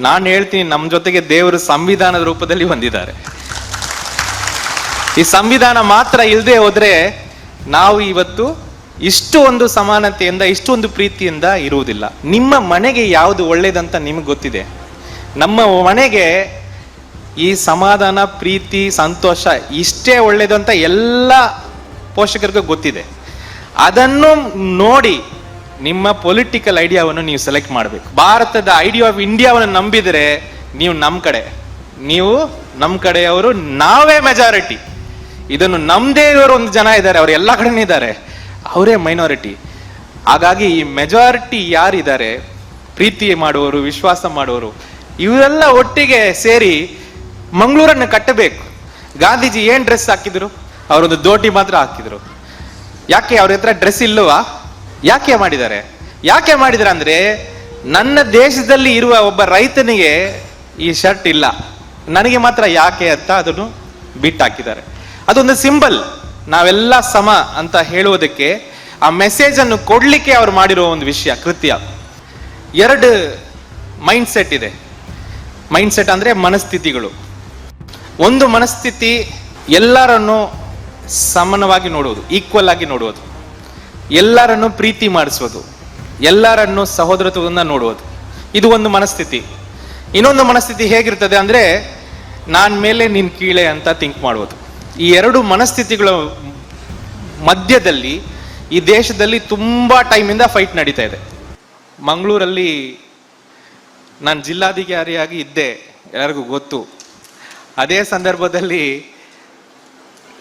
ನಾನು ಹೇಳ್ತೀನಿ ನಮ್ಮ ಜೊತೆಗೆ ದೇವರು ಸಂವಿಧಾನದ ರೂಪದಲ್ಲಿ ಹೊಂದಿದ್ದಾರೆ. ಈ ಸಂವಿಧಾನ ಮಾತ್ರ ಇಲ್ಲದೆ ಹೋದ್ರೆ ನಾವು ಇವತ್ತು ಇಷ್ಟು ಒಂದು ಸಮಾನತೆಯಿಂದ, ಇಷ್ಟು ಒಂದು ಪ್ರೀತಿಯಿಂದ ಇರುವುದಿಲ್ಲ. ನಿಮ್ಮ ಮನೆಗೆ ಯಾವುದು ಒಳ್ಳೇದಂತ ನಿಮ್ಗೆ ಗೊತ್ತಿದೆ. ನಮ್ಮ ಮನೆಗೆ ಈ ಸಮಾಧಾನ, ಪ್ರೀತಿ, ಸಂತೋಷ ಇಷ್ಟೇ ಒಳ್ಳೇದು ಅಂತ ಎಲ್ಲ ಪೋಷಕರಿಗೂ ಗೊತ್ತಿದೆ. ಅದನ್ನು ನೋಡಿ ನಿಮ್ಮ ಪೊಲಿಟಿಕಲ್ ಐಡಿಯಾವನ್ನು ನೀವು ಸೆಲೆಕ್ಟ್ ಮಾಡಬೇಕು. ಭಾರತದ ಐಡಿಯಾ ಆಫ್ ಇಂಡಿಯಾವನ್ನು ನಂಬಿದರೆ ನೀವು ನಮ್ಮ ಕಡೆ. ನೀವು ನಮ್ಮ ಕಡೆಯವರು ನಾವೇ ಮೆಜಾರಿಟಿ ಇದನ್ನು ನಮ್ಮದೇ ಇರೋರು ಒಂದು ಜನ ಇದ್ದಾರೆ, ಅವ್ರು ಎಲ್ಲ ಕಡೆನೂ ಇದ್ದಾರೆ. ಅವರೇ ಮೈನಾರಿಟಿ ಹಾಗಾಗಿ ಈ ಮೆಜಾರಿಟಿ ಯಾರಿದ್ದಾರೆ, ಪ್ರೀತಿ ಮಾಡುವವರು, ವಿಶ್ವಾಸ ಮಾಡುವವರು, ಇವರೆಲ್ಲ ಒಟ್ಟಿಗೆ ಸೇರಿ ಮಂಗಳೂರನ್ನು ಕಟ್ಟಬೇಕು. ಗಾಂಧೀಜಿ ಏನು ಡ್ರೆಸ್ ಹಾಕಿದ್ರು? ಅವರೊಂದು ದೋಟಿ ಮಾತ್ರ ಹಾಕಿದ್ರು. ಯಾಕೆ ಅವ್ರ ಹತ್ರ ಡ್ರೆಸ್ ಇಲ್ಲವಾ ಯಾಕೆ ಮಾಡಿದ್ದಾರೆ? ಯಾಕೆ ಮಾಡಿದ್ದಾರೆ ಅಂದ್ರೆ ನನ್ನ ದೇಶದಲ್ಲಿ ಇರುವ ಒಬ್ಬ ರೈತನಿಗೆ ಈ ಶರ್ಟ್ ಇಲ್ಲ. ನನಗೆ ಮಾತ್ರ ಯಾಕೆ ಅಂತ ಅದನ್ನು ಬಿಟ್ಟು ಹಾಕಿದ್ದಾರೆ ಅದೊಂದು ಸಿಂಬಲ್. ನಾವೆಲ್ಲ ಸಮ ಅಂತ ಹೇಳುವುದಕ್ಕೆ ಆ ಮೆಸೇಜ್ ಅನ್ನು ಕೊಡ್ಲಿಕ್ಕೆ ಅವ್ರು ಮಾಡಿರೋ ಒಂದು ವಿಷಯ, ಕೃತ್ಯ. ಎರಡು ಮೈಂಡ್ ಸೆಟ್ ಇದೆ. ಮೈಂಡ್ ಸೆಟ್ ಅಂದ್ರೆ ಮನಸ್ಥಿತಿಗಳು. ಒಂದು ಮನಸ್ಥಿತಿ ಎಲ್ಲರನ್ನು ಸಮನವಾಗಿ ನೋಡುವುದು ಈಕ್ವಲ್ ಆಗಿ ನೋಡುವುದು. ಎಲ್ಲರನ್ನು ಪ್ರೀತಿ ಮಾಡಿಸೋದು ಎಲ್ಲರನ್ನು ಸಹೋದರತ್ವದಿಂದ ನೋಡುವುದು. ಇದು ಒಂದು ಮನಸ್ಥಿತಿ. ಇನ್ನೊಂದು ಮನಸ್ಥಿತಿ ಹೇಗಿರ್ತದೆ ಅಂದ್ರೆ, ನಾನ್ ಮೇಲೆ ನಿನ್ ಕೀಳೆ ಅಂತ ಥಿಂಕ್ ಮಾಡುವುದು. ಈ ಎರಡು ಮನಸ್ಥಿತಿಗಳ ಮಧ್ಯದಲ್ಲಿ, ಈ ದೇಶದಲ್ಲಿ ತುಂಬಾ ಟೈಮಿಂದ ಫೈಟ್ ನಡೀತಾ ಇದೆ. ಮಂಗಳೂರಲ್ಲಿ ನಾನು ಜಿಲ್ಲಾಧಿಕಾರಿಯಾಗಿ ಇದ್ದೆ, ಎಲ್ಲರಿಗೂ ಗೊತ್ತು. ಅದೇ ಸಂದರ್ಭದಲ್ಲಿ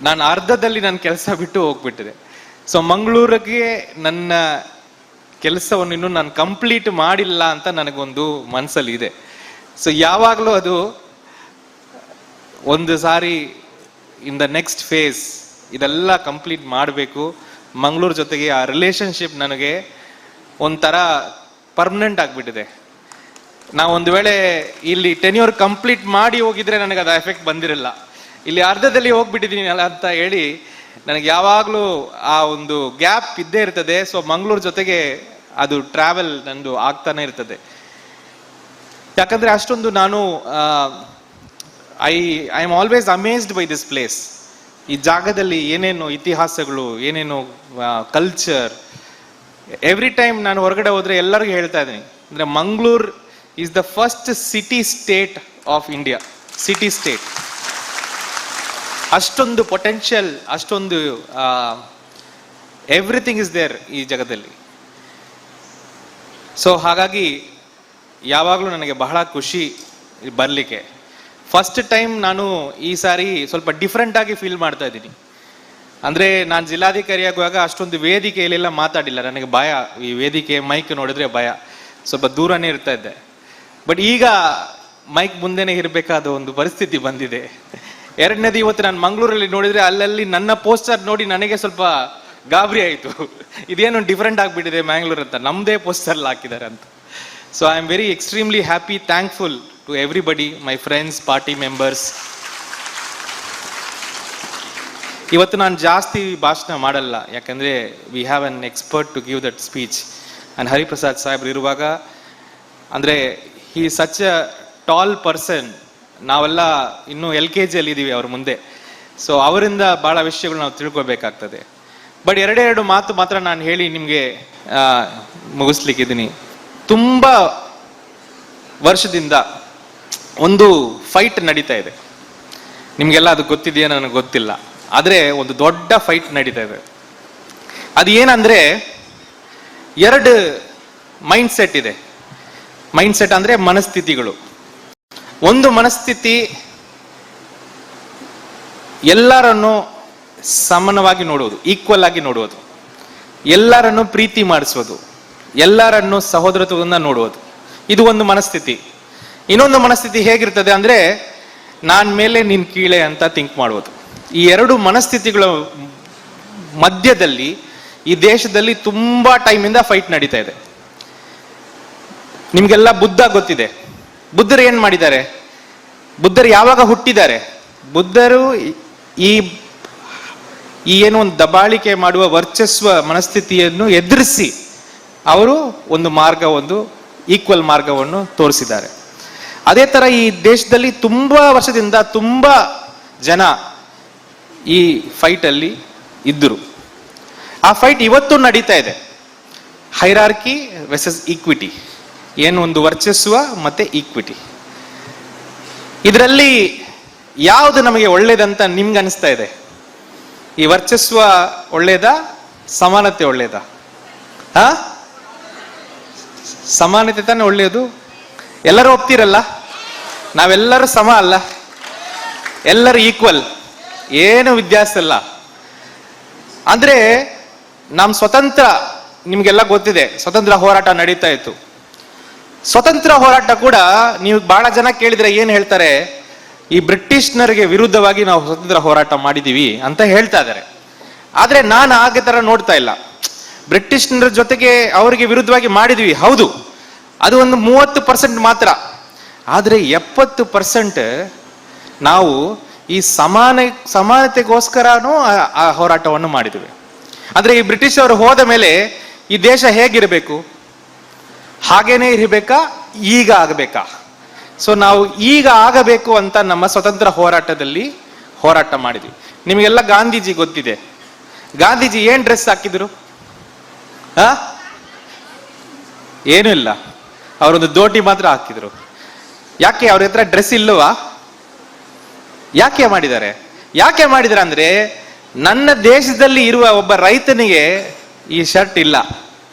ನಾನು ಅರ್ಧದಲ್ಲಿ ನನ್ನ ಕೆಲಸ ಬಿಟ್ಟು ಹೋಗ್ಬಿಟ್ಟಿದೆ. ಸೊ ಮಂಗಳೂರಿಗೆ ನನ್ನ ಕೆಲಸವನ್ನು ಇನ್ನೂ ನಾನು ಕಂಪ್ಲೀಟ್ ಮಾಡಿಲ್ಲ ಅಂತ ನನಗೊಂದು ಮನಸ್ಸಲ್ಲಿ ಇದೆ. ಸೊ ಯಾವಾಗಲೂ ಅದು ಒಂದು ಸಾರಿ ಇನ್ ದ ನೆಕ್ಸ್ಟ್ ಫೇಸ್ ಇದೆಲ್ಲ ಕಂಪ್ಲೀಟ್ ಮಾಡಬೇಕು. ಮಂಗಳೂರು ಜೊತೆಗೆ ಆ ರಿಲೇಷನ್ಶಿಪ್ ನನಗೆ ಒಂಥರ ಪರ್ಮನೆಂಟ್ ಆಗಿಬಿಟ್ಟಿದೆ. ನಾವು ಒಂದು ವೇಳೆ ಇಲ್ಲಿ ಟೆನ್ಯೂರ್ ಕಂಪ್ಲೀಟ್ ಮಾಡಿ ಹೋಗಿದ್ರೆ ನನಗೆ ಅದು ಎಫೆಕ್ಟ್ ಬಂದಿರಲ್ಲ. ಇಲ್ಲಿ ಅರ್ಧದಲ್ಲಿ ಹೋಗ್ಬಿಟ್ಟಿದ್ದೀನಿ ಅಂತ ಹೇಳಿ ನನಗೆ ಯಾವಾಗಲೂ ಆ ಒಂದು ಗ್ಯಾಪ್ ಇದ್ದೇ ಇರ್ತದೆ. ಸೊ ಮಂಗಳೂರು ಜೊತೆಗೆ ಅದು ಟ್ರಾವೆಲ್ ನಂದು ಆಗ್ತಾನೆ ಇರ್ತದೆ. ಯಾಕಂದ್ರೆ ಅಷ್ಟೊಂದು ನಾನು I I am always amazed by this place ಈ ಜಾಗದಲ್ಲಿ ಏನೇನು ಇತಿಹಾಸಗಳು, ಏನೇನು ಕಲ್ಚರ್ ಎವ್ರಿ ಟೈಮ್ ನಾನು ಹೊರಗಡೆ ಹೋದ್ರೆ ಎಲ್ಲರಿಗೂ ಹೇಳ್ತಾ ಇದ್ದೀನಿ. ಅಂದ್ರೆ Mangaluru is the first city state of India city state ಅಷ್ಟೊಂದು ಪೊಟೆನ್ಷಿಯಲ್ ಅಷ್ಟೊಂದು ಎವ್ರಿಥಿಂಗ್ ಇಸ್ ದೇರ್ ಈ ಜಗದಲ್ಲಿ. ಸೊ ಹಾಗಾಗಿ ಯಾವಾಗಲೂ ನನಗೆ ಬಹಳ ಖುಷಿ ಬರಲಿಕ್ಕೆ. ಫಸ್ಟ್ ಟೈಮ್ ನಾನು ಈ ಸಾರಿ ಸ್ವಲ್ಪ ಡಿಫ್ರೆಂಟ್ ಆಗಿ ಫೀಲ್ ಮಾಡ್ತಾ ಇದ್ದೀನಿ. ಅಂದ್ರೆ ನಾನು ಜಿಲ್ಲಾಧಿಕಾರಿ ಆಗುವಾಗ ಅಷ್ಟೊಂದು ವೇದಿಕೆಯಲ್ಲೆಲ್ಲ ಮಾತಾಡಿಲ್ಲ. ನನಗೆ ಭಯ, ಈ ವೇದಿಕೆ ಮೈಕ್ ನೋಡಿದ್ರೆ ಭಯ. ಸ್ವಲ್ಪ ದೂರನೇ ಇರ್ತಾ ಇದ್ದೆ. ಬಟ್ ಈಗ ಮೈಕ್ ಮುಂದೆನೇ ಇರಬೇಕಾದ ಒಂದು ಪರಿಸ್ಥಿತಿ ಬಂದಿದೆ. ಎರಡನೇದು ಇವತ್ತು ನಾನು ಮಂಗಳೂರಲ್ಲಿ ನೋಡಿದ್ರೆ ಅಲ್ಲಲ್ಲಿ ನನ್ನ ಪೋಸ್ಟರ್ ನೋಡಿ ನನಗೆ ಸ್ವಲ್ಪ ಗಾಬರಿ ಆಯಿತು. ಇದೇನು ಡಿಫ್ರೆಂಟ್ ಆಗಿಬಿಟ್ಟಿದೆ ಮ್ಯಾಂಗ್ಳೂರ್ ಅಂತ. ನಮ್ಮದೇ ಪೋಸ್ಟರ್ ಹಾಕಿದ್ದಾರೆ ಅಂತ. So I am very extremely happy thankful to everybody my friends party members ಇವತ್ತು ನಾನು ಜಾಸ್ತಿ ಭಾಷಣ ಮಾಡಲ್ಲ. ಯಾಕಂದರೆ we have an expert to give that speech and Hariprasad ಸಾಹೇಬ್ರು ಇರುವಾಗ, ಅಂದರೆ he such a tall person ನಾವೆಲ್ಲ ಇನ್ನೂ ಎಲ್ ಕೆ ಜಿಯಲ್ಲಿ ಇದ್ದೀವಿ ಅವ್ರ ಮುಂದೆ. ಸೊ ಅವರಿಂದ ಭಾಳ ವಿಷಯಗಳು ನಾವು ತಿಳ್ಕೊಬೇಕಾಗ್ತದೆ ಬಟ್ ಎರಡೆರಡು ಮಾತು ಮಾತ್ರ ನಾನು ಹೇಳಿ ನಿಮಗೆ ಮುಗಿಸ್ಲಿಕ್ಕಿದ್ದೀನಿ. ತುಂಬ ವರ್ಷದಿಂದ ಒಂದು ಫೈಟ್ ನಡೀತಾ ಇದೆ. ನಿಮಗೆಲ್ಲ ಅದು ಗೊತ್ತಿದೆಯೋ ನನಗೆ ಗೊತ್ತಿಲ್ಲ. ಆದರೆ ಒಂದು ದೊಡ್ಡ ಫೈಟ್ ನಡೀತಾ ಇದೆ. ಅದು ಏನಂದ್ರೆ ಎರಡು ಮೈಂಡ್ ಸೆಟ್ ಇದೆ. ಮೈಂಡ್ ಸೆಟ್ ಅಂದ್ರೆ ಮನಸ್ಥಿತಿಗಳು. ಒಂದು ಮನಸ್ಥಿತಿ ಎಲ್ಲರನ್ನು ಸಮಾನವಾಗಿ ನೋಡುವುದು ಈಕ್ವಲ್ ಆಗಿ ನೋಡುವುದು. ಎಲ್ಲರನ್ನು ಪ್ರೀತಿ ಮಾಡಿಸುವುದು, ಎಲ್ಲರನ್ನು ಸಹೋದರತ್ವದಿಂದ ನೋಡುವುದು. ಇದು ಒಂದು ಮನಸ್ಥಿತಿ. ಇನ್ನೊಂದು ಮನಸ್ಥಿತಿ ಹೇಗಿರ್ತದೆ ಅಂದ್ರೆ, ನಾನ್ ಮೇಲೆ ನಿನ್ ಕೀಳೆ ಅಂತ ಥಿಂಕ್ ಮಾಡುವುದು. ಈ ಎರಡು ಮನಸ್ಥಿತಿಗಳ ಮಧ್ಯದಲ್ಲಿ, ಈ ದೇಶದಲ್ಲಿ ತುಂಬಾ ಟೈಮಿಂದ ಫೈಟ್ ನಡೀತಾ ಇದೆ. ನಿಮ್ಗೆಲ್ಲ ಬುದ್ಧ ಗೊತ್ತಿದೆ. ಬುದ್ಧರು ಏನ್ ಮಾಡಿದ್ದಾರೆ? ಬುದ್ಧರು ಯಾವಾಗ ಹುಟ್ಟಿದ್ದಾರೆ? ಬುದ್ಧರು ಈ ಈ ಏನು ಒಂದು ದಬಾಳಿಕೆ ಮಾಡುವ ವರ್ಚಸ್ವ ಮನಸ್ಥಿತಿಯನ್ನು ಎದುರಿಸಿ ಅವರು ಒಂದು ಮಾರ್ಗ, ಒಂದು ಈಕ್ವಲ್ ಮಾರ್ಗವನ್ನು ತೋರಿಸಿದ್ದಾರೆ. ಅದೇ ತರ ಈ ದೇಶದಲ್ಲಿ ತುಂಬಾ ವರ್ಷದಿಂದ ತುಂಬಾ ಜನ ಈ ಫೈಟ್ ಅಲ್ಲಿ ಇದ್ದರು. ಆ ಫೈಟ್ ಇವತ್ತು ನಡೀತಾ ಇದೆ. ಹೈರಾರ್ಕಿ ವೆಸಸ್ ಈಕ್ವಿಟಿ ಏನು ಒಂದು ವರ್ಚಸ್ವ ಮತ್ತೆ ಈಕ್ವಿಟಿ ಇದರಲ್ಲಿ ಯಾವುದು ನಮಗೆ ಒಳ್ಳೇದಂತ ನಿಮ್ಗೆ ಅನಿಸ್ತಾ ಇದೆ? ಈ ವರ್ಚಸ್ವ ಒಳ್ಳೇದ, ಸಮಾನತೆ ಒಳ್ಳೇದ? ಹಾ? ಸಮಾನತೆ ತಾನೇ ಒಳ್ಳೆಯದು? ಎಲ್ಲರೂ ಒಪ್ತಿರಲ್ಲ? ನಾವೆಲ್ಲರೂ ಸಮ ಅಲ್ಲ? ಎಲ್ಲರೂ ಈಕ್ವಲ್ ಏನು ವ್ಯತ್ಯಾಸ ಇಲ್ಲ. ಅಂದ್ರೆ ನಮ್ಮ ಸ್ವತಂತ್ರ, ನಿಮ್ಗೆಲ್ಲ ಗೊತ್ತಿದೆ, ಸ್ವತಂತ್ರ ಹೋರಾಟ ನಡೀತಾ ಇತ್ತು. ಸ್ವತಂತ್ರ ಹೋರಾಟ ಕೂಡ ನೀವು ಬಹಳ ಜನ ಕೇಳಿದ್ರೆ ಏನ್ ಹೇಳ್ತಾರೆ? ಈ ಬ್ರಿಟಿಷ್ನರಿಗೆ ವಿರುದ್ಧವಾಗಿ ನಾವು ಸ್ವತಂತ್ರ ಹೋರಾಟ ಮಾಡಿದೀವಿ ಅಂತ ಹೇಳ್ತಾ ಇದ್ದಾರೆ. ಆದರೆ ನಾನು ಹಾಗೆ ಥರ ನೋಡ್ತಾ ಇಲ್ಲ. ಬ್ರಿಟಿಷ್ನರ ಜೊತೆಗೆ ಅವರಿಗೆ ವಿರುದ್ಧವಾಗಿ ಮಾಡಿದ್ವಿ, ಹೌದು. ಅದು ಒಂದು ಮೂವತ್ತು ಪರ್ಸೆಂಟ್ ಮಾತ್ರ. ಆದರೆ ಎಪ್ಪತ್ತು ಪರ್ಸೆಂಟ್ ನಾವು ಈ ಸಮಾನ, ಸಮಾನತೆಗೋಸ್ಕರನೂ ಆ- ಹೋರಾಟವನ್ನು ಮಾಡಿದ್ವಿ. ಅಂದ್ರೆ ಈ ಬ್ರಿಟಿಷ್ ಅವರು ಹೋದ ಮೇಲೆ ಈ ದೇಶ ಹೇಗಿರಬೇಕು? ಹಾಗೇನೆ ಇರಬೇಕಾ? ಈಗ ಆಗಬೇಕಾ? ಸೊ ನಾವು ಈಗ ಆಗಬೇಕು ಅಂತ ನಮ್ಮ ಸ್ವತಂತ್ರ ಹೋರಾಟದಲ್ಲಿ ಹೋರಾಟ ಮಾಡಿದ್ವಿ. ನಿಮಗೆಲ್ಲ ಗಾಂಧೀಜಿ ಗೊತ್ತಿದೆ. ಗಾಂಧೀಜಿ ಏನ್ ಡ್ರೆಸ್ ಹಾಕಿದ್ರು? ಆ ಏನೂ ಇಲ್ಲ. ಅವರೊಂದು ದೋಟಿ ಮಾತ್ರ ಹಾಕಿದ್ರು. ಯಾಕೆ ಅವ್ರ ಹತ್ರ ಡ್ರೆಸ್ ಇಲ್ಲವಾ? ಯಾಕೆ ಮಾಡಿದ್ದಾರೆ? ಯಾಕೆ ಮಾಡಿದಾರೆ ಅಂದ್ರೆ ನನ್ನ ದೇಶದಲ್ಲಿ ಇರುವ ಒಬ್ಬ ರೈತನಿಗೆ ಈ ಶರ್ಟ್ ಇಲ್ಲ.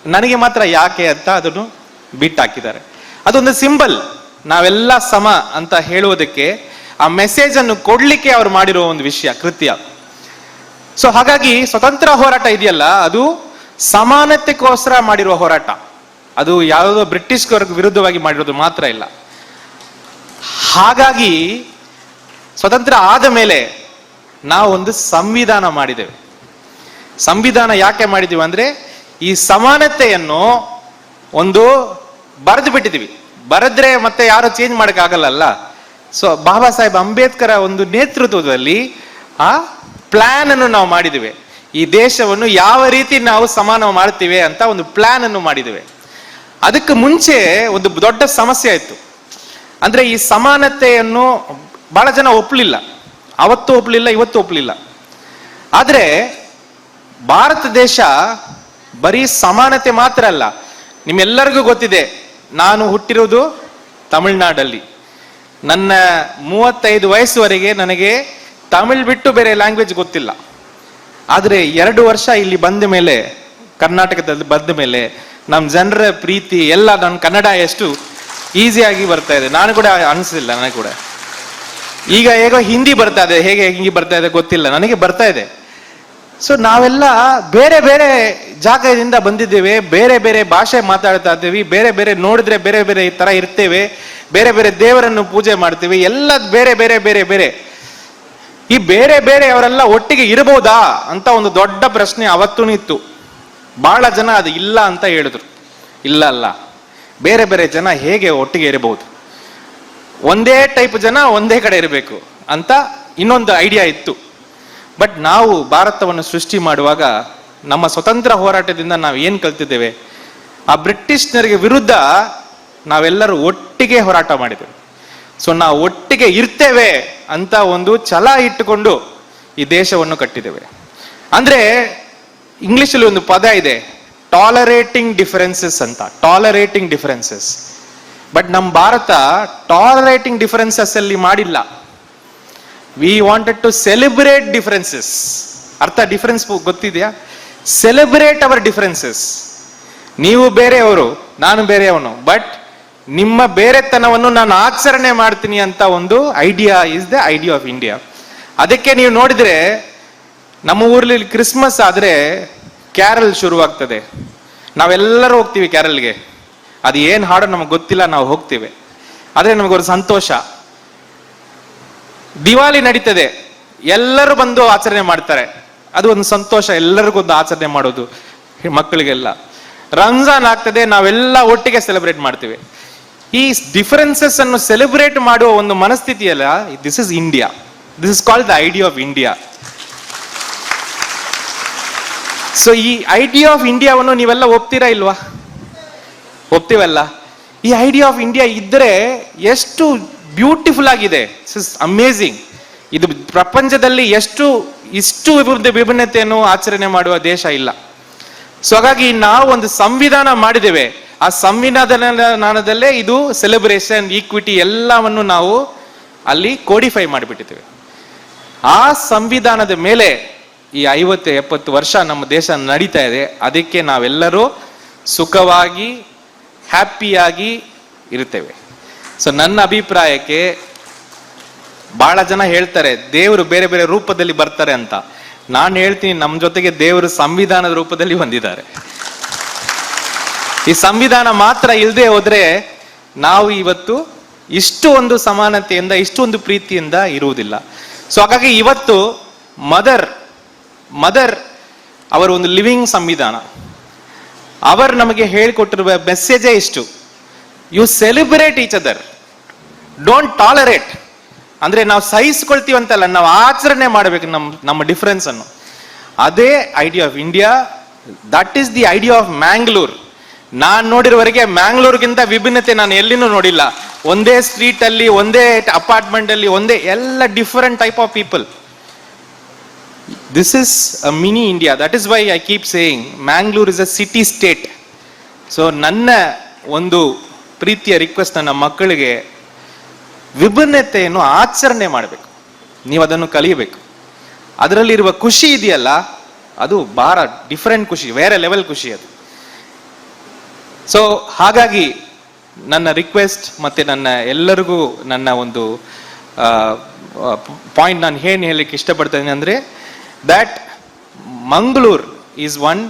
ನನಗೆ ಮಾತ್ರ ಯಾಕೆ ಅಂತ ಅದನ್ನು ಬಿಟ್ಟು ಹಾಕಿದ್ದಾರೆ. ಅದೊಂದು ಸಿಂಬಲ್. ನಾವೆಲ್ಲ ಸಮ ಅಂತ ಹೇಳುವುದಕ್ಕೆ ಆ ಮೆಸೇಜ್ ಅನ್ನು ಕೊಡ್ಲಿಕ್ಕೆ ಅವ್ರು ಮಾಡಿರೋ ಒಂದು ವಿಷಯ, ಕೃತ್ಯ. ಸೊ ಹಾಗಾಗಿ ಸ್ವತಂತ್ರ ಹೋರಾಟ ಇದೆಯಲ್ಲ, ಅದು ಸಮಾನತೆಗೋಸ್ಕರ ಮಾಡಿರುವ ಹೋರಾಟ. ಅದು ಯಾವುದೋ ಬ್ರಿಟಿಷ್ ವಿರುದ್ಧವಾಗಿ ಮಾಡಿರೋದು ಮಾತ್ರ ಇಲ್ಲ. ಹಾಗಾಗಿ ಸ್ವತಂತ್ರ ಆದ ಮೇಲೆ ನಾವು ಒಂದು ಸಂವಿಧಾನ ಮಾಡಿದ್ದೇವೆ. ಸಂವಿಧಾನ ಯಾಕೆ ಮಾಡಿದೀವಿ ಅಂದ್ರೆ ಈ ಸಮಾನತೆಯನ್ನು ಒಂದು ಬರೆದು ಬಿಟ್ಟಿದೀವಿ ಬರೆದ್ರೆ ಮತ್ತೆ ಯಾರು ಚೇಂಜ್ ಮಾಡಕ್ ಆಗಲ್ಲ ಸೊ ಬಾಬಾ ಸಾಹೇಬ್ ಅಂಬೇಡ್ಕರ್ ಒಂದು ನೇತೃತ್ವದಲ್ಲಿ, ಆ ಪ್ಲಾನ್ ಅನ್ನು ನಾವು ಮಾಡಿದ್ದೇವೆ. ಈ ದೇಶವನ್ನು ಯಾವ ರೀತಿ ನಾವು ಸಮಾನ ಮಾಡ್ತೀವಿ ಅಂತ ಒಂದು ಪ್ಲಾನ್ ಅನ್ನು ಮಾಡಿದ್ದೇವೆ. ಅದಕ್ಕೆ ಮುಂಚೆ ಒಂದು ದೊಡ್ಡ ಸಮಸ್ಯೆ ಆಯಿತು. ಅಂದ್ರೆ ಈ ಸಮಾನತೆಯನ್ನು ಬಹಳ ಜನ ಒಪ್ಪಲಿಲ್ಲ. ಅವತ್ತು ಒಪ್ಪಲಿಲ್ಲ, ಇವತ್ತು ಒಪ್ಪಲಿಲ್ಲ. ಆದ್ರೆ, ಭಾರತ ದೇಶ ಬರೀ ಸಮಾನತೆ ಮಾತ್ರ ಅಲ್ಲ ನಿಮ್ಮೆಲ್ಲರಿಗೂ ಗೊತ್ತಿದೆ, ನಾನು ಹುಟ್ಟಿರೋದು ತಮಿಳ್ನಾಡಲ್ಲಿ. ನನ್ನ ಮೂವತ್ತೈದು ವಯಸ್ಸುವರೆಗೆ ನನಗೆ ತಮಿಳ್ ಬಿಟ್ಟು ಬೇರೆ ಲ್ಯಾಂಗ್ವೇಜ್ ಗೊತ್ತಿಲ್ಲ. ಆದರೆ ಎರಡು ವರ್ಷ ಇಲ್ಲಿ ಬಂದ ಮೇಲೆ, ಕರ್ನಾಟಕದಲ್ಲಿ ಬಂದ ಮೇಲೆ ನಮ್ಮ ಜನರ ಪ್ರೀತಿ, ಎಲ್ಲ ನನ್ನ ಕನ್ನಡ ಎಷ್ಟು ಈಸಿಯಾಗಿ ಬರ್ತಾ ಇದೆ. ನಾನು ಕೂಡ ಅನಿಸಿಲ್ಲ, ನನಗೆ ಕೂಡ. ಈಗ ಹೇಗೋ ಹಿಂದಿ ಬರ್ತಾ ಇದೆ, ಹೇಗೆ ಹಿಂದಿ ಬರ್ತಾ ಇದೆ ಗೊತ್ತಿಲ್ಲ. ನನಗೆ ಬರ್ತಾ ಇದೆ. ಸೊ ನಾವೆಲ್ಲ ಬೇರೆ ಬೇರೆ ಜಾಗದಿಂದ ಬಂದಿದ್ದೇವೆ, ಬೇರೆ ಬೇರೆ ಭಾಷೆ ಮಾತಾಡ್ತಾ ಇದ್ದೀವಿ, ಬೇರೆ ಬೇರೆ ನೋಡಿದ್ರೆ ಬೇರೆ ಬೇರೆ ತರ ಇರ್ತೇವೆ, ಬೇರೆ ಬೇರೆ ದೇವರನ್ನು ಪೂಜೆ ಮಾಡ್ತೀವಿ ಎಲ್ಲ ಬೇರೆ ಬೇರೆ ಬೇರೆ ಬೇರೆ. ಈ ಬೇರೆ ಬೇರೆ ಅವರೆಲ್ಲ ಒಟ್ಟಿಗೆ ಇರಬಹುದಾ ಅಂತ ಒಂದು ದೊಡ್ಡ ಪ್ರಶ್ನೆ ಅವತ್ತೂ ಇತ್ತು ಬಹಳ ಜನ ಅದು ಇಲ್ಲ ಅಂತ ಹೇಳಿದ್ರು. ಇಲ್ಲ ಅಲ್ಲ, ಬೇರೆ ಬೇರೆ ಜನ ಹೇಗೆ ಒಟ್ಟಿಗೆ ಇರಬಹುದು? ಒಂದೇ ಟೈಪ್ ಜನ ಒಂದೇ ಕಡೆ ಇರಬೇಕು ಅಂತ ಇನ್ನೊಂದು ಐಡಿಯಾ ಇತ್ತು. ಬಟ್ ನಾವು ಭಾರತವನ್ನು ಸೃಷ್ಟಿ ಮಾಡುವಾಗ ನಮ್ಮ ಸ್ವತಂತ್ರ ಹೋರಾಟದಿಂದ ನಾವು ಏನು ಕಲ್ತಿದ್ದೇವೆ? ಆ ಬ್ರಿಟಿಷ್ನರಿಗೆ ವಿರುದ್ಧ ನಾವೆಲ್ಲರೂ ಒಟ್ಟಿಗೆ ಹೋರಾಟ ಮಾಡಿದ್ದೇವೆ ಸೊ ನಾವು ಒಟ್ಟಿಗೆ ಇರ್ತೇವೆ ಅಂತ ಒಂದು ಛಲ ಇಟ್ಟುಕೊಂಡು ಈ ದೇಶವನ್ನು ಕಟ್ಟಿದ್ದೇವೆ. ಅಂದ್ರೆ ಇಂಗ್ಲಿಷಲ್ಲಿ ಒಂದು ಪದ ಇದೆ ಟಾಲರೇಟಿಂಗ್ ಡಿಫರೆನ್ಸಸ್ ಅಂತ. ಟಾಲರೇಟಿಂಗ್ ಡಿಫರೆನ್ಸಸ್ ಬಟ್ ನಮ್ಮ ಭಾರತ ಟಾಲರೇಟಿಂಗ್ ಡಿಫರೆನ್ಸಸ್ ಅಲ್ಲಿ ಮಾಡಿಲ್ಲ. We wanted to celebrate differences ಅರ್ಥ ಡಿಫರೆನ್ಸ್ ಗೊತ್ತಿದೆಯಾ? ಸೆಲೆಬ್ರೇಟ್ ಅವರ್ ಡಿಫರೆನ್ಸಸ್ ನೀವು ಬೇರೆಯವರು, ನಾನು ಬೇರೆಯವನು. ಬಟ್ ನಿಮ್ಮ ಬೇರೆತನವನ್ನು ನಾನು ಆಚರಣೆ ಮಾಡ್ತೀನಿ ಅಂತ ಒಂದು idea is the idea of India ಅದಕ್ಕೆ ನೀವು ನೋಡಿದ್ರೆ, ನಮ್ಮ ಊರಲ್ಲಿ ಕ್ರಿಸ್ಮಸ್ ಆದ್ರೆ ಕ್ಯಾರಲ್ ಶುರುವಾಗ್ತದೆ. ನಾವೆಲ್ಲರೂ ಹೋಗ್ತೀವಿ ಕ್ಯಾರಲ್ಗೆ ಅದು ಏನು ಹಾಡೋ ನಮಗೆ ಗೊತ್ತಿಲ್ಲ, ನಾವು ಹೋಗ್ತೀವಿ. ಆದ್ರೆ ನಮಗೊಂದು ಸಂತೋಷ. ದಿವಾಲಿ ನಡೀತದೆ. ಎಲ್ಲರೂ ಬಂದು ಆಚರಣೆ ಮಾಡ್ತಾರೆ. ಅದು ಒಂದು ಸಂತೋಷ, ಎಲ್ಲರಿಗೂ ಒಂದು ಆಚರಣೆ ಮಾಡೋದು ಮಕ್ಕಳಿಗೆಲ್ಲ. ರಂಜಾನ್ ಆಗ್ತದೆ, ನಾವೆಲ್ಲ ಒಟ್ಟಿಗೆ ಸೆಲೆಬ್ರೇಟ್ ಮಾಡ್ತೀವಿ. ಈ ಡಿಫರೆನ್ಸಸ್ ಅನ್ನು ಸೆಲೆಬ್ರೇಟ್ ಮಾಡುವ ಒಂದು ಮನಸ್ಥಿತಿಯಲ್ಲ this is India this is called the idea of India so ಈ ಐಡಿಯಾ ಆಫ್ ಇಂಡಿಯಾವನ್ನು ನೀವೆಲ್ಲ ಒಪ್ತೀರಾ ಇಲ್ವಾ? ಒಪ್ತೀವಲ್ಲ? ಈ ಐಡಿಯಾ ಆಫ್ ಇಂಡಿಯಾ ಇದ್ದರೆ ಎಷ್ಟು ಬ್ಯೂಟಿಫುಲ್ ಆಗಿದೆ. ಅಮೇಝಿಂಗ್ ಇದು ಪ್ರಪಂಚದಲ್ಲಿ ಎಷ್ಟು, ಇಷ್ಟು ವಿಭಿನ್ನ- ವಿಭಿನ್ನತೆಯನ್ನು ಆಚರಣೆ ಮಾಡುವ ದೇಶ ಇಲ್ಲ. ಸೊ ಹಾಗಾಗಿ ನಾವು ಒಂದು ಸಂವಿಧಾನ ಮಾಡಿದ್ದೇವೆ. ಆ ಸಂವಿಧಾನದಲ್ಲೇ ಇದು ಸೆಲೆಬ್ರೇಷನ್ ಈಕ್ವಿಟಿ ಎಲ್ಲವನ್ನು ನಾವು ಅಲ್ಲಿ ಕೋಡಿಫೈ ಮಾಡಿಬಿಟ್ಟಿದ್ದೇವೆ. ಆ ಸಂವಿಧಾನದ ಮೇಲೆ ಈ ಐವತ್ತು, ಎಪ್ಪತ್ತು ವರ್ಷ ನಮ್ಮ ದೇಶ ನಡೀತಾ ಇದೆ. ಅದಕ್ಕೆ ನಾವೆಲ್ಲರೂ ಸುಖವಾಗಿ ಹ್ಯಾಪಿಯಾಗಿ ಇರುತ್ತೇವೆ. ಸೊ ನನ್ನ ಅಭಿಪ್ರಾಯಕ್ಕೆ ಬಹಳ ಜನ ಹೇಳ್ತಾರೆ, ದೇವರು ಬೇರೆ ಬೇರೆ ರೂಪದಲ್ಲಿ ಬರ್ತಾರೆ ಅಂತ. ನಾನು ಹೇಳ್ತೀನಿ ನಮ್ಮ ಜೊತೆಗೆ ದೇವರು ಸಂವಿಧಾನದ ರೂಪದಲ್ಲಿ ಬಂದಿದ್ದಾರೆ. ಈ ಸಂವಿಧಾನ ಮಾತ್ರ ಇಲ್ಲದೆ ಹೋದ್ರೆ ನಾವು ಇವತ್ತು ಇಷ್ಟು ಒಂದು ಸಮಾನತೆಯಿಂದ ಇಷ್ಟು ಒಂದು ಪ್ರೀತಿಯಿಂದ ಇರುವುದಿಲ್ಲ. ಸೊ ಹಾಗಾಗಿ ಇವತ್ತು ಮದರ್ ಮದರ್ ಅವರ ಒಂದು ಲಿವಿಂಗ್ ಸಂವಿಧಾನ. ಅವರು ನಮಗೆ ಹೇಳಿಕೊಟ್ಟಿರುವ ಮೆಸೇಜೇ ಇಷ್ಟು. You celebrate each other don't tolerate ಅಂದ್ರೆ ನಾವು ಸಹಿಸ್ಕೊಳ್ತೀವಂತಲ್ಲ, ನಾವು ಆಚರಣೆ ಮಾಡಬೇಕು ನಮ್ಮ ನಮ್ಮ ಡಿಫ್ರೆನ್ಸ್ ಅನ್ನು. ಅದೇ idea of India that is the idea of Mangalore ನಾನು ನೋಡಿರೋವರೆಗೆ ಮ್ಯಾಂಗ್ಳೂರ್ಗಿಂತ ವಿಭಿನ್ನತೆ ನಾನು ಎಲ್ಲಿನೂ ನೋಡಿಲ್ಲ. ಒಂದೇ ಸ್ಟ್ರೀಟ್ ಅಲ್ಲಿ, ಒಂದೇ ಅಪಾರ್ಟ್ಮೆಂಟ್ ಅಲ್ಲಿ, ಒಂದೇ ಎಲ್ಲ different type of people this is a mini India that is why I keep saying Mangalore is a city state so ನನ್ನ ಒಂದು ಪ್ರೀತಿಯ ರಿಕ್ವೆಸ್ಟ್ ನನ್ನ ಮಕ್ಕಳಿಗೆ ವಿಭಿನ್ನತೆಯನ್ನು ಆಚರಣೆ ಮಾಡಬೇಕು. ನೀವು ಅದನ್ನು ಕಲಿಯಬೇಕು. ಅದರಲ್ಲಿರುವ ಖುಷಿ ಇದೆಯಲ್ಲ? ಅದು ಬಹಳ ಡಿಫರೆಂಟ್ ಖುಷಿ, ಬೇರೆ ಲೆವೆಲ್ ಖುಷಿ ಅದು. ಸೊ ಹಾಗಾಗಿ ನನ್ನ ರಿಕ್ವೆಸ್ಟ್ ಮತ್ತೆ ನನ್ನ ಎಲ್ಲರಿಗೂ ನನ್ನ ಒಂದು ಪಾಯಿಂಟ್ ನಾನು ಏನು ಹೇಳಲಿಕ್ಕೆ ಇಷ್ಟಪಡ್ತೇನೆ ಅಂದರೆ that Mangaluru is one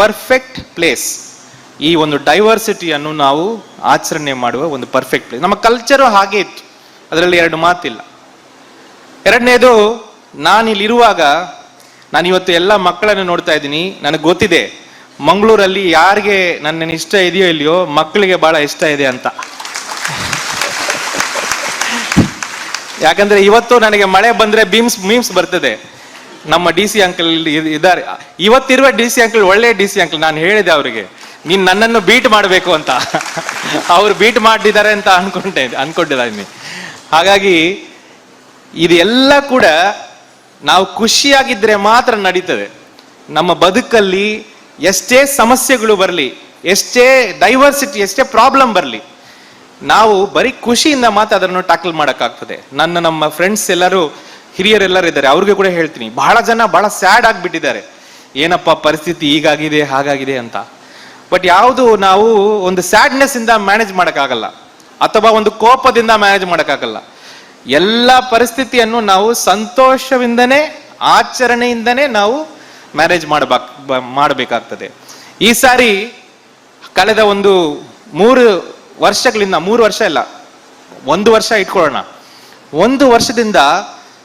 perfect place ಈ ಒಂದು ಡೈವರ್ಸಿಟಿಯನ್ನು ನಾವು ಆಚರಣೆ ಮಾಡುವ ಒಂದು ಪರ್ಫೆಕ್ಟ್ ಪ್ಲೇಸ್ ನಮ್ಮ ಕಲ್ಚರು ಹಾಗೆ ಇತ್ತು. ಅದರಲ್ಲಿ ಎರಡು ಮಾತಿಲ್ಲ. ಎರಡನೇದು ನಾನು ಇಲ್ಲಿರುವಾಗ ನಾನು ಇವತ್ತು ಎಲ್ಲ ಮಕ್ಕಳನ್ನು ನೋಡ್ತಾ ಇದ್ದೀನಿ. ನನಗೆ ಗೊತ್ತಿದೆ, ಮಂಗಳೂರಲ್ಲಿ ಯಾರಿಗೆ ನನ್ನ ಇಷ್ಟ ಇದೆಯೋ ಇಲ್ಲಿಯೋ ಮಕ್ಕಳಿಗೆ ಬಹಳ ಇಷ್ಟ ಇದೆ ಅಂತ. ಯಾಕಂದ್ರೆ ಇವತ್ತು ನನಗೆ ಮಳೆ ಬಂದ್ರೆ ಬೀಮ್ಸ್ ಮೀಮ್ಸ್ ಬರ್ತದೆ. ನಮ್ಮ ಡಿ ಸಿ ಅಂಕಲ್ ಇದ್ದಾರೆ. ಇವತ್ತಿರುವ ಡಿ ಸಿ ಅಂಕಲ್ ಒಳ್ಳೆ ಡಿ ಸಿ ಅಂಕಲ್ ನಾನು ಹೇಳಿದೆ ಅವರಿಗೆ. ನೀನ್ ನನ್ನನ್ನು ಬೀಟ್ ಮಾಡಬೇಕು ಅಂತ. ಅವ್ರು ಬೀಟ್ ಮಾಡಿದ್ದಾರೆ ಅಂತ ಅನ್ಕೊಂಡೆ, ಅನ್ಕೊಂಡಿದ್ದೀನಿ. ಹಾಗಾಗಿ, ಇದೆಲ್ಲ ಕೂಡ ನಾವು ಖುಷಿಯಾಗಿದ್ರೆ ಮಾತ್ರ ನಡೀತದೆ. ನಮ್ಮ ಬದುಕಲ್ಲಿ ಎಷ್ಟೇ ಸಮಸ್ಯೆಗಳು ಬರಲಿ, ಎಷ್ಟೇ ಡೈವರ್ಸಿಟಿ ಎಷ್ಟೇ ಪ್ರಾಬ್ಲಮ್ ಬರಲಿ, ನಾವು ಬರೀ ಖುಷಿಯಿಂದ ಮಾತ್ರ ಅದನ್ನು ಟ್ಯಾಕಲ್ ಮಾಡೋಕ್ಕಾಗ್ತದೆ. ನನ್ನ ನಮ್ಮ ಫ್ರೆಂಡ್ಸ್ ಎಲ್ಲರೂ ಹಿರಿಯರೆಲ್ಲರೂ ಇದ್ದಾರೆ, ಅವ್ರಿಗೆ ಕೂಡ ಹೇಳ್ತೀನಿ. ಬಹಳ ಜನ ಬಹಳ ಸ್ಯಾಡ್ ಆಗಿಬಿಟ್ಟಿದ್ದಾರೆ. ಏನಪ್ಪ ಪರಿಸ್ಥಿತಿ ಹೀಗಾಗಿದೆ, ಹಾಗಾಗಿದೆ ಅಂತ. ಬಟ್ ಯಾವುದು ನಾವು ಒಂದು ಸ್ಯಾಡ್ನೆಸ್ ಇಂದ ಮ್ಯಾನೇಜ್ ಮಾಡೋಕ್ಕಾಗಲ್ಲ. ಅಥವಾ ಒಂದು ಕೋಪದಿಂದ ಮ್ಯಾನೇಜ್ ಮಾಡೋಕ್ಕಾಗಲ್ಲ. ಎಲ್ಲ ಪರಿಸ್ಥಿತಿಯನ್ನು ನಾವು ಸಂತೋಷವಿಂದನೇ ಆಚರಣೆಯಿಂದನೇ ನಾವು ಮ್ಯಾನೇಜ್ ಮಾಡಬೇಕ, ಮಾಡಬೇಕಾಗ್ತದೆ. ಈ ಸಾರಿ ಕಳೆದ ಒಂದು ಮೂರು ವರ್ಷಗಳಿಂದ, ಮೂರು ವರ್ಷ ಇಲ್ಲ, ಒಂದು ವರ್ಷ ಇಟ್ಕೊಳ್ಳೋಣ. ಒಂದು ವರ್ಷದಿಂದ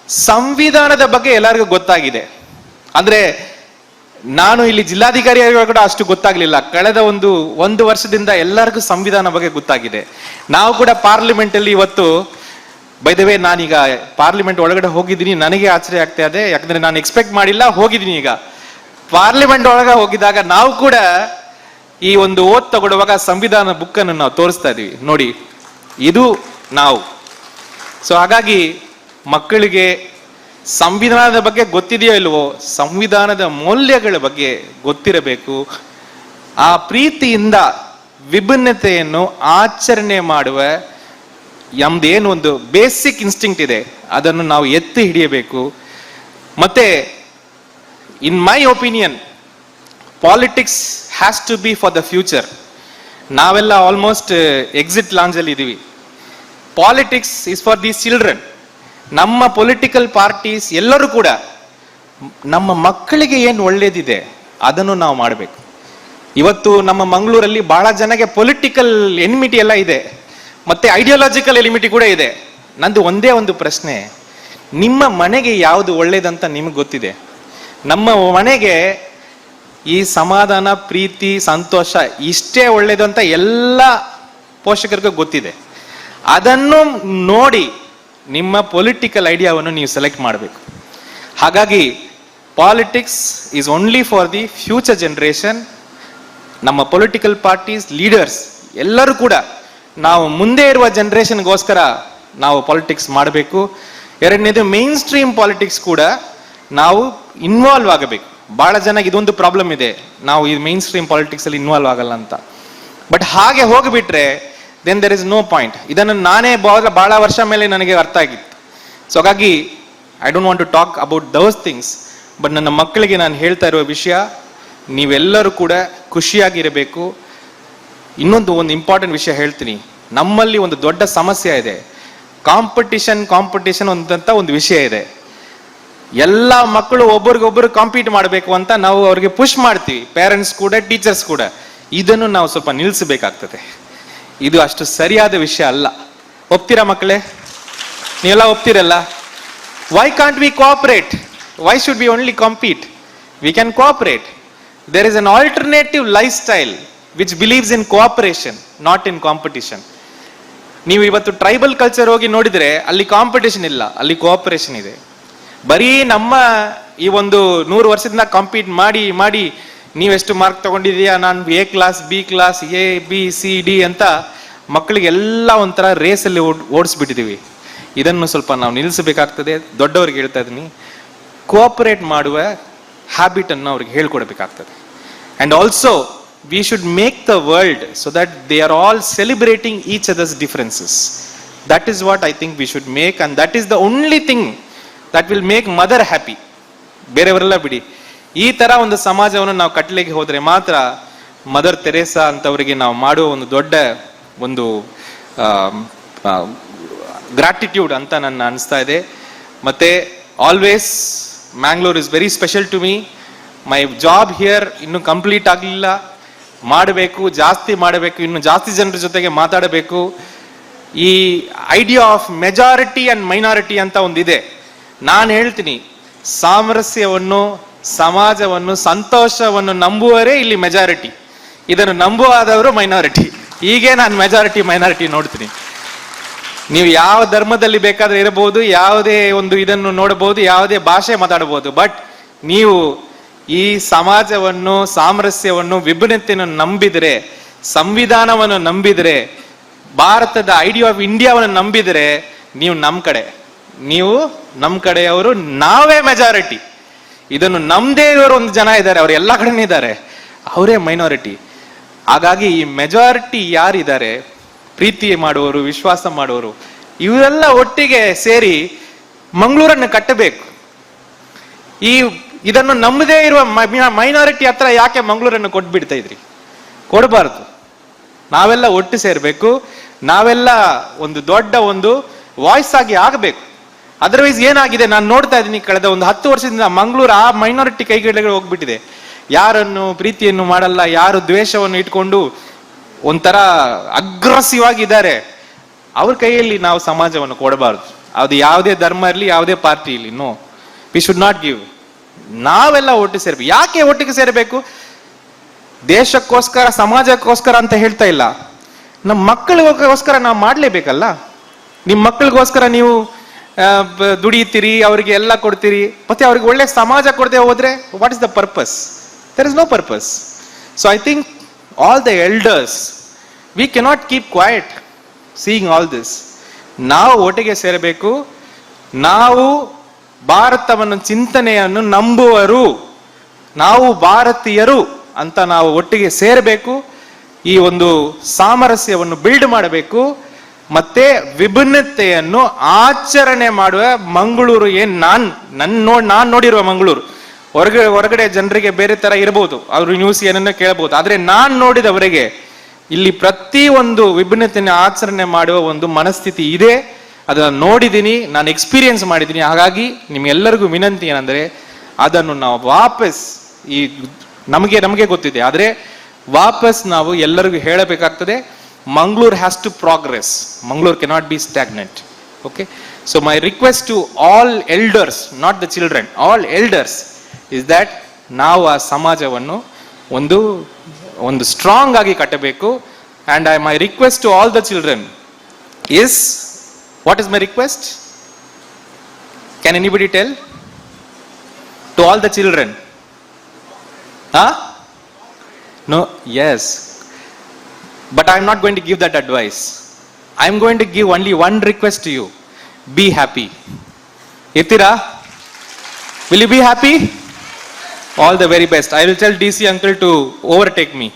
ಸಂವಿಧಾನದ ಬಗ್ಗೆ ಎಲ್ಲರಿಗೂ ಗೊತ್ತಾಗಿದೆ. ಅಂದ್ರೆ ನಾನು ಇಲ್ಲಿ ಜಿಲ್ಲಾಧಿಕಾರಿ ಕೂಡ ಅಷ್ಟು ಗೊತ್ತಾಗ್ಲಿಲ್ಲ. ಕಳೆದ ಒಂದು ಒಂದು ವರ್ಷದಿಂದ ಎಲ್ಲರಿಗೂ ಸಂವಿಧಾನ ಬಗ್ಗೆ ಗೊತ್ತಾಗಿದೆ. ನಾವು ಕೂಡ ಪಾರ್ಲಿಮೆಂಟ್ ಅಲ್ಲಿ ಇವತ್ತು ಬೈದವೇ ನಾನೀಗ ಪಾರ್ಲಿಮೆಂಟ್ ಒಳಗಡೆ ಹೋಗಿದ್ದೀನಿ. ನನಗೆ ಆಶ್ಚರ್ಯ ಆಗ್ತಾ ಇದೆ. ಯಾಕಂದ್ರೆ ನಾನು ಎಕ್ಸ್ಪೆಕ್ಟ್ ಮಾಡಿಲ್ಲ, ಹೋಗಿದ್ದೀನಿ ಈಗ. ಪಾರ್ಲಿಮೆಂಟ್ ಒಳಗೆ ಹೋಗಿದಾಗ ನಾವು ಕೂಡ ಈ ಒಂದು ಓದ್ ತಗೊಳ್ಳುವಾಗ ಸಂವಿಧಾನ ಬುಕ್ ಅನ್ನು ನಾವು ತೋರಿಸ್ತಾ ಇದೀವಿ ನೋಡಿ, ಇದು ನಾವು. ಸೊ ಹಾಗಾಗಿ ಮಕ್ಕಳಿಗೆ ಸಂವಿಧಾನದ ಬಗ್ಗೆ ಗೊತ್ತಿದೆಯೋ ಇಲ್ವೋ ಸಂವಿಧಾನದ ಮೌಲ್ಯಗಳ ಬಗ್ಗೆ ಗೊತ್ತಿರಬೇಕು. ಆ ಪ್ರೀತಿಯಿಂದ ವಿಭಿನ್ನತೆಯನ್ನು ಆಚರಣೆ ಮಾಡುವ ನಮ್ದೇನು ಒಂದು ಬೇಸಿಕ್ ಇನ್ಸ್ಟಿಂಕ್ಟ್ ಇದೆ, ಅದನ್ನು ನಾವು ಎತ್ತಿ ಹಿಡಿಯಬೇಕು. ಮತ್ತೆ in my opinion politics has to be for the future ನಾವೆಲ್ಲ ಆಲ್ಮೋಸ್ಟ್ ಎಕ್ಸಿಟ್ ಲಾಂಜಲ್ಲಿ ಇದ್ದೀವಿ politics is for the children ನಮ್ಮ ಪೊಲಿಟಿಕಲ್ ಪಾರ್ಟೀಸ್ ಎಲ್ಲರೂ ಕೂಡ ನಮ್ಮ ಮಕ್ಕಳಿಗೆ ಏನು ಒಳ್ಳೇದಿದೆ, ಅದನ್ನು ನಾವು ಮಾಡಬೇಕು. ಇವತ್ತು ನಮ್ಮ ಮಂಗಳೂರಲ್ಲಿ ಬಹಳ ಜನಗೆ ಪೊಲಿಟಿಕಲ್ ಎನಿಮಿಟಿ ಎಲ್ಲ ಇದೆ, ಮತ್ತೆ ಐಡಿಯಾಲಜಿಕಲ್ ಎನಿಮಿಟಿ ಕೂಡ ಇದೆ. ನಂದು ಒಂದೇ ಒಂದು ಪ್ರಶ್ನೆ, ನಿಮ್ಮ ಮನೆಗೆ ಯಾವುದು ಒಳ್ಳೇದಂತ ನಿಮ್ಗೆ ಗೊತ್ತಿದೆ? ನಮ್ಮ ಮನೆಗೆ ಈ ಸಮಾಧಾನ, ಪ್ರೀತಿ, ಸಂತೋಷ ಇಷ್ಟೇ ಒಳ್ಳೇದು ಅಂತ ಎಲ್ಲ ಪೋಷಕರಿಗೂ ಗೊತ್ತಿದೆ. ಅದನ್ನು ನೋಡಿ ನಿಮ್ಮ ಪೊಲಿಟಿಕಲ್ ಐಡಿಯಾವನ್ನು ನೀವು ಸೆಲೆಕ್ಟ್ ಮಾಡಬೇಕು. ಹಾಗಾಗಿ politics is only for the future generation ನಮ್ಮ ಪೊಲಿಟಿಕಲ್ ಪಾರ್ಟೀಸ್ ಲೀಡರ್ಸ್ ಎಲ್ಲರೂ ಕೂಡ ನಾವು ಮುಂದೆ ಇರುವ ಜನರೇಷನ್ಗೋಸ್ಕರ ನಾವು ಪಾಲಿಟಿಕ್ಸ್ ಮಾಡಬೇಕು. ಎರಡನೇದು ಮೇನ್ ಸ್ಟ್ರೀಮ್ ಪಾಲಿಟಿಕ್ಸ್ ಕೂಡ ನಾವು ಇನ್ವಾಲ್ವ್ ಆಗಬೇಕು. ಬಹಳ ಜನ ಇದೊಂದು ಪ್ರಾಬ್ಲಮ್ ಇದೆ. ನಾವು ಈ ಮೇನ್ ಸ್ಟ್ರೀಮ್ ಪಾಲಿಟಿಕ್ಸ್ ಅಲ್ಲಿ ಇನ್ವಾಲ್ವ್ ಆಗಲ್ಲ ಅಂತ. ಬಟ್ ಹಾಗೆ ಹೋಗಿಬಿಟ್ರೆ then there is no point ಇದನ್ನು ನಾನೇ ಬಹಳ ಬಹಳ ವರ್ಷ ಮೇಲೆ ನನಗೆ ಅರ್ಥ ಆಗಿತ್ತು. ಸೊ ಹಾಗಾಗಿ I don't want to talk about those things but ನನ್ನ ಮಕ್ಕಳಿಗೆ ನಾನು ಹೇಳ್ತಾ ಇರುವ ವಿಷಯ, ನೀವೆಲ್ಲರೂ ಕೂಡ ಖುಷಿಯಾಗಿರಬೇಕು. ಇನ್ನೊಂದು ಒಂದು ಇಂಪಾರ್ಟೆಂಟ್ ವಿಷಯ ಹೇಳ್ತೀನಿ. ನಮ್ಮಲ್ಲಿ ಒಂದು ದೊಡ್ಡ ಸಮಸ್ಯೆ ಇದೆ. ಕಾಂಪಿಟಿಷನ್ ಕಾಂಪಿಟಿಷನ್ ಅಂತ ಒಂದು ವಿಷಯ ಇದೆ. ಎಲ್ಲ ಮಕ್ಕಳು ಒಬ್ರಿಗೊಬ್ರು ಕಾಂಪೀಟ್ ಮಾಡಬೇಕು ಅಂತ ನಾವು ಅವ್ರಿಗೆ ಪುಷ್ ಮಾಡ್ತೀವಿ. ಪೇರೆಂಟ್ಸ್ ಕೂಡ ಟೀಚರ್ಸ್ ಕೂಡ. ಇದನ್ನು ನಾವು ಸ್ವಲ್ಪ ನಿಲ್ಲಿಸಬೇಕಾಗ್ತದೆ ಇದು ಅಷ್ಟು ಸರಿಯಾದ ವಿಷಯ ಅಲ್ಲ. ಒಪ್ತೀರಾ ಮಕ್ಕಳೇ? ನೀವೆಲ್ಲ ಒಪ್ತೀರಲ್ಲ? Why can't we cooperate why should be only compete we can cooperate there is an alternative lifestyle which believes in cooperation not in competition ನೀವು ಇವತ್ತು ಟ್ರೈಬಲ್ ಕಲ್ಚರ್ ಹೋಗಿ ನೋಡಿದ್ರೆ ಅಲ್ಲಿ ಕಾಂಪಿಟೇಷನ್ ಇಲ್ಲ, ಅಲ್ಲಿ ಕೋಆಪರೇಷನ್ ಇದೆ. ಬರೀ ನಮ್ಮ ಈ ಒಂದು ನೂರು ವರ್ಷದಿಂದ ಕಾಂಪೀಟ್ ಮಾಡಿ ಮಾಡಿ ನೀವೆಷ್ಟು ಮಾರ್ಕ್ ತಗೊಂಡಿದೀಯಾ ನಾನು A class B class A B C D ಅಂತ ಮಕ್ಕಳಿಗೆಲ್ಲ ಒಂಥರ ರೇಸಲ್ಲಿ ಓಡಿಸ್ಬಿಟ್ಟಿದೀವಿ. ಇದನ್ನು ಸ್ವಲ್ಪ ನಾವು ನಿಲ್ಲಿಸಬೇಕಾಗ್ತದೆ. ದೊಡ್ಡವ್ರಿಗೆ ಹೇಳ್ತಾ ಇದ್ದೀನಿ. ಕೋಆಪರೇಟ್ ಮಾಡುವ ಹ್ಯಾಬಿಟನ್ನು ಅವ್ರಿಗೆ ಹೇಳ್ಕೊಡ್ಬೇಕಾಗ್ತದೆ. And also we should make the world so that they are all celebrating each other's differences that is what I think we should make and that is the only thing that will make mother happy ಬೇರೆಯವರೆಲ್ಲ ಬಿಡಿ. ಈ ತರ ಒಂದು ಸಮಾಜವನ್ನು ನಾವು ಕಟ್ಟಲಿಕ್ಕೆ ಹೋದ್ರೆ ಮಾತ್ರ ಮದರ್ ತೆರೇಸಾ ಅಂತವರಿಗೆ ನಾವು ಮಾಡುವ ಒಂದು ದೊಡ್ಡ ಒಂದು ಗ್ರಾಟಿಟ್ಯೂಡ್ ಅಂತ ನನ್ನ ಅನಿಸ್ತಾ ಇದೆ. ಮತ್ತೆ always Mangalore is very special to me my job here ಇನ್ನು ಕಂಪ್ಲೀಟ್ ಆಗಲಿಲ್ಲ. ಮಾಡಬೇಕು, ಜಾಸ್ತಿ ಮಾಡಬೇಕು, ಇನ್ನು ಜಾಸ್ತಿ ಜನರ ಜೊತೆಗೆ ಮಾತಾಡಬೇಕು. ಈ idea of majority and minority ಅಂತ ಒಂದಿದೆ. ನಾನು ಹೇಳ್ತೀನಿ, ಸಾಮರಸ್ಯವನ್ನು ಸಮಾಜವನ್ನು, ಸಂತೋಷವನ್ನು ನಂಬುವರೇ ಇಲ್ಲಿ ಮೆಜಾರಿಟಿ ಇದನ್ನು ನಂಬುವಾದವರು ಮೈನಾರಿಟಿ ಹೀಗೆ ನಾನು ಮೆಜಾರಿಟಿ ಮೈನಾರಿಟಿ ನೋಡ್ತೀನಿ. ನೀವು ಯಾವ ಧರ್ಮದಲ್ಲಿ ಬೇಕಾದ್ರೆ ಇರಬಹುದು, ಯಾವುದೇ ಒಂದು ಇದನ್ನು ನೋಡಬಹುದು, ಯಾವುದೇ ಭಾಷೆ ಮಾತಾಡಬಹುದು ಬಟ್ ನೀವು ಈ ಸಮಾಜವನ್ನು, ಸಾಮರಸ್ಯವನ್ನು, ವಿಭಿನ್ನತೆಯನ್ನು ನಂಬಿದರೆ, ಸಂವಿಧಾನವನ್ನು ನಂಬಿದರೆ, ಭಾರತದ ಐಡಿಯಾ ಆಫ್ ಇಂಡಿಯಾವನ್ನು ನಂಬಿದರೆ, ನೀವು ನಮ್ಮ ಕಡೆ. ನೀವು ನಮ್ಮ ಕಡೆಯವರು ನಾವೇ ಮೆಜಾರಿಟಿ ಇದನ್ನು ನಮ್ದೇ ಇರೋರು ಒಂದು ಜನ ಇದ್ದಾರೆ, ಅವ್ರು ಎಲ್ಲ ಕಡೆನೇ ಇದ್ದಾರೆ. ಅವರೇ ಮೈನಾರಿಟಿ ಹಾಗಾಗಿ ಈ ಮೆಜಾರಿಟಿ ಯಾರಿದ್ದಾರೆ, ಪ್ರೀತಿ ಮಾಡುವವರು, ವಿಶ್ವಾಸ ಮಾಡುವವರು, ಇವರೆಲ್ಲ ಒಟ್ಟಿಗೆ ಸೇರಿ ಮಂಗಳೂರನ್ನು ಕಟ್ಟಬೇಕು. ಈ ಇದನ್ನು ನಮ್ಮದೇ ಇರುವ ಮೈನಾರಿಟಿ ಹತ್ರ ಯಾಕೆ ಮಂಗಳೂರನ್ನು ಕೊಟ್ಬಿಡ್ತಾ ಇದ್ರಿ? ಕೊಡಬಾರ್ದು. ನಾವೆಲ್ಲ ಒಟ್ಟು ಸೇರಬೇಕು, ನಾವೆಲ್ಲ ಒಂದು ದೊಡ್ಡ ಒಂದು ವಾಯ್ಸ್ ಆಗಿ ಆಗಬೇಕು. ಅದರ್ವೈಸ್ ಏನಾಗಿದೆ? ನಾನು ನೋಡ್ತಾ ಇದ್ದೀನಿ ಕಳೆದ ಒಂದು ಹತ್ತು ವರ್ಷದಿಂದ ಮಂಗಳೂರು ಆ ಮೈನಾರಿಟಿ ಕೈಗಳಿಗೆ ಹೋಗ್ಬಿಟ್ಟಿದೆ. ಯಾರನ್ನು ಪ್ರೀತಿಯನ್ನು ಮಾಡಲ್ಲ, ಯಾರು ದ್ವೇಷವನ್ನು ಇಟ್ಕೊಂಡು ಒಂಥರ ಅಗ್ರೆಸಿವ್ ಆಗಿದ್ದಾರೆ. ಅವ್ರ ಕೈಯಲ್ಲಿ ನಾವು ಸಮಾಜವನ್ನು ಕೊಡಬಾರ್ದು. ಅದು ಯಾವುದೇ ಧರ್ಮ ಇರಲಿ, ಯಾವುದೇ ಪಾರ್ಟಿ ಇರಲಿ no we should not give ನಾವೆಲ್ಲ ಒಟ್ಟಿಗೆ ಸೇರ್ಬೇಕು. ಯಾಕೆ ಒಟ್ಟಿಗೆ ಸೇರಬೇಕು? ದೇಶಕ್ಕೋಸ್ಕರ, ಸಮಾಜಕ್ಕೋಸ್ಕರ ಅಂತ ಹೇಳ್ತಾ ಇಲ್ಲ. ನಮ್ಮ ಮಕ್ಕಳಿಗೋಸ್ಕರ ನಾವು ಮಾಡಲೇಬೇಕಲ್ಲ? ನಿಮ್ಮ ಮಕ್ಕಳಿಗೋಸ್ಕರ ನೀವು ದುಡಿತೀರಿ, ಅವರಿಗೆ ಎಲ್ಲ ಕೊಡ್ತೀರಿ. ಮತ್ತೆ ಅವ್ರಿಗೆ ಒಳ್ಳೆ ಸಮಾಜ ಕೊಡದೆ ಹೋದ್ರೆ what is the purpose there is no purpose so I think all the elders we cannot keep quiet seeing all this ನಾವು ಒಟ್ಟಿಗೆ ಸೇರಬೇಕು. ನಾವು ಭಾರತವನ್ನು, ಚಿಂತನೆಯನ್ನು ನಂಬುವರು. ನಾವು ಭಾರತೀಯರು ಅಂತ ನಾವು ಒಟ್ಟಿಗೆ ಸೇರಬೇಕು. ಈ ಒಂದು ಸಾಮರಸ್ಯವನ್ನು ಬಿಲ್ಡ್ ಮಾಡಬೇಕು. ಮತ್ತೆ ವಿಭಿನ್ನತೆಯನ್ನು ಆಚರಣೆ ಮಾಡುವ ಮಂಗಳೂರು ಏನ್ ನಾನ್, ನನ್ ನೋಡ್ ನಾನ್ ನೋಡಿರುವ ಮಂಗಳೂರು. ಹೊರಗಡೆ ಹೊರಗಡೆ ಜನರಿಗೆ ಬೇರೆ ತರ ಇರಬಹುದು ಅವರು ನ್ಯೂಸ್ ಏನನ್ನ ಕೇಳಬಹುದು ಆದ್ರೆ ನಾನ್ ನೋಡಿದವರಿಗೆ ಇಲ್ಲಿ ಪ್ರತಿ ಒಂದು ವಿಭಿನ್ನತೆಯನ್ನು ಆಚರಣೆ ಮಾಡುವ ಒಂದು ಮನಸ್ಥಿತಿ ಇದೆ. ಅದನ್ನು ನೋಡಿದ್ದೀನಿ ನಾನು ಎಕ್ಸ್ಪೀರಿಯನ್ಸ್ ಮಾಡಿದ್ದೀನಿ ಹಾಗಾಗಿ ನಿಮ್ಗೆಲ್ಲರಿಗೂ ವಿನಂತಿ ಏನಂದ್ರೆ, ಅದನ್ನು ನಾವು ವಾಪಸ್ ಈ ನಮಗೆ ನಮಗೆ ಗೊತ್ತಿದೆ. ಆದ್ರೆ ವಾಪಸ್ ನಾವು ಎಲ್ಲರಿಗೂ ಹೇಳಬೇಕಾಗ್ತದೆ. Mangaluru has to progress Mangaluru cannot be stagnant okay so my request to all elders not the children all elders is that ನಾವು ಆ ಸಮಾಜವನ್ನು ಒಂದು ಒಂದು ಸ್ಟ್ರಾಂಗ್ ಆಗಿ ಕಟ್ಟಬೇಕು. And I my request to all the children is what is my request can anybody tell to all the children ಹಾ no yes but i'm not going to give that advice. I am going to give only one request you be happy ಇರ್ತೀರಾ will you be happy all the very best I will tell D C uncle to overtake me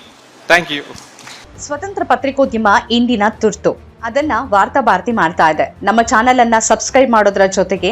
thank you ಸ್ವತಂತ್ರ ಪತ್ರಿಕೋದ್ಯಮ ಇಂದಿನ ತುರ್ತು ಅದನ್ನ ವಾರ್ತಾ ಭಾರತಿ ಮಾಡ್ತಾ ಇದೆ ನಮ್ಮ ಚಾನೆಲ್ ಅನ್ನ ಸಬ್ಸ್ಕ್ರೈಬ್ ಮಾಡೋದ್ರ ಜೊತೆಗೆ